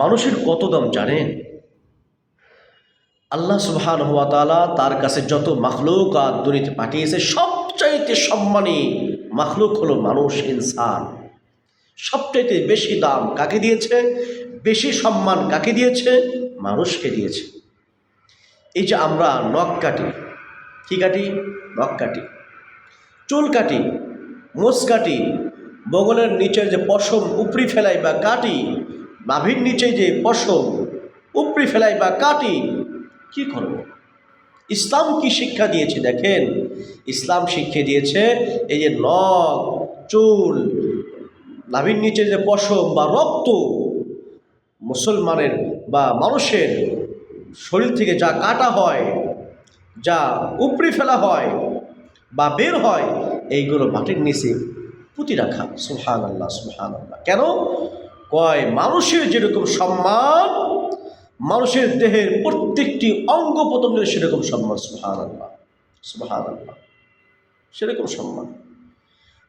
মানুষের কত দাম জানেন? আল্লাহ সুবহান হওয়া তালা তার কাছে যত মাখলুক আর দুনিতে পাঠিয়েছে, সবচাইতে সম্মানী মাখলুক হলো মানুষ, ইনসান। সবচাইতে বেশি দাম কাকে দিয়েছে? বেশি সম্মান কাকে দিয়েছে? মানুষকে দিয়েছে। এই যে আমরা নখ কাটি, কি কাটি? নখ কাটি। চুল কাটি, মোষ কাটি, বগলের নিচের যে পশম উপরি ফেলাই বা কাটি নাভির নিচে যে পশম, উপরি ফেলাই বা কাটি, কি করব? ইসলাম কি শিক্ষা দিয়েছে দেখেন? ইসলাম শিক্ষা দিয়েছে এই যে নখ, চুল, নাভির নিচে যে পশম বা রক্ত, মুসলমানের বা মানুষের শরীর থেকে যা কাটা হয়, যা উপরি ফেলা হয় বা বের হয়, এইগুলো মাটির নিচে পুঁতি রাখা। সুহান আল্লাহ সুহান আল্লাহ কেন? কয়, মানুষের যেরকম সম্মান, মানুষের দেহের প্রত্যেকটি অঙ্গ প্রত্যঙ্গের সেরকম সম্মান সুহান আল্লাহ সুহান আল্লাহ সেরকম সম্মান।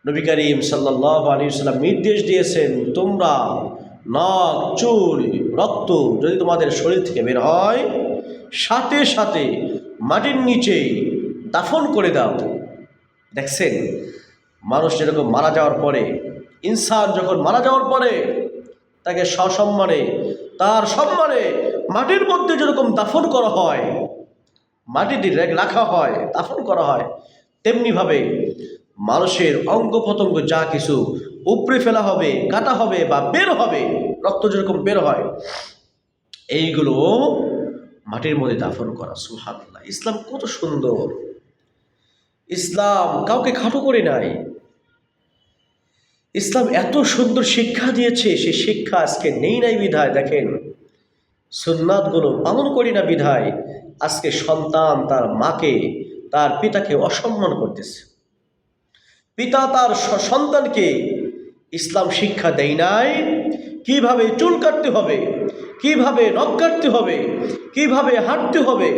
নবী করিম সাল্লাহ আলী সাল্লাম নির্দেশ দিয়েছেন, তোমরা নখ চুল, রক্ত যদি তোমাদের শরীর থেকে বের হয়, সাথে সাথে মাটির নিচে দাফন করে দাও। দেখছেন? মানুষ যেরকম মারা যাওয়ার পরে, ইনসান যখন মারা যাওয়ার পরে তাকে সসম্মানে, তার সম্মানে মাটির মধ্যে যেরকম দাফন করা হয়, মাটিতে রেখ- হয়, দাফন করা হয়, তেমনিভাবে মানুষের অঙ্গ প্রত্যঙ্গ যা কিছু উপড়ে ফেলা হবে, কাটা হবে বা বের হবে, রক্ত যেরকম বের হয়, এইগুলো মাটির মধ্যে দাফন করা সুহাবুল্লাহ ইসলাম কত সুন্দর। ইসলাম কাউকে খাটো করে নাই। ইসলাম এত সুন্দর শিক্ষা দিয়েছে, সে শিক্ষা আজকে নেই নাই বিধায়, দেখেন। সুন্নাতগুলো পালন করি না বিধায়, আজকে সন্তান তার মাকে, তার পিতাকে অসম্মান করতেছে। পিতা তার সন্তানকে ইসলাম শিক্ষা দেয় নাই, কীভাবে চুল কাটতে হবে, কীভাবে নখ কাটতে হবে, কীভাবে হাঁটতে হবে,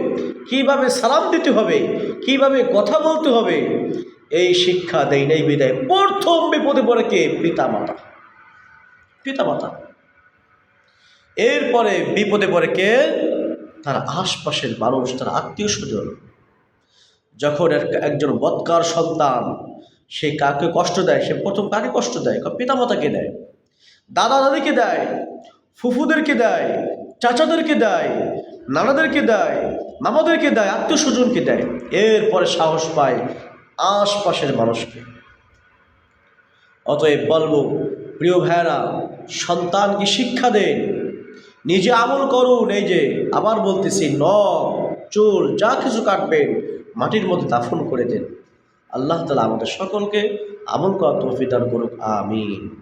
কীভাবে সালাম দিতে হবে, কীভাবে কথা বলতে হবে এই শিক্ষা দেয় নাই, বিদায়। প্রথম বিপদে পড়ে কে? পিতা মাতা পিতা মাতা এরপরে বিপদে পড়ে কে? তার আশপাশের মানুষ, তার আত্মীয় স্বজন যখন এক- একজন বৎকার সন্তান, সে কাকে কষ্ট দেয়? সে প্রথম কাকে কষ্ট দেয়? পিতা মাতাকে দেয়। দাদা দাদিকে দেয়, ফুফুদেরকে দেয়, চাচাদেরকে দেয়, নানাদেরকে দেয়, মামাদেরকে দেয় আত্মীয় স্বজনকে দেয়। এরপরে সাহস পায় আশপাশের মানুষকে। অতএব বলব, প্রিয় ভাইয়েরা, সন্তানকে শিক্ষা দেন। নিজে আমল করুন, এই যে আবার বলতেছি, নখ, চুল, যা কিছু কাটবেন, মাটির মধ্যে দাফন করে দেন। আল্লাহ তালা আমাদের সকলকে আমল করা তৌফিক করুক, আমিন।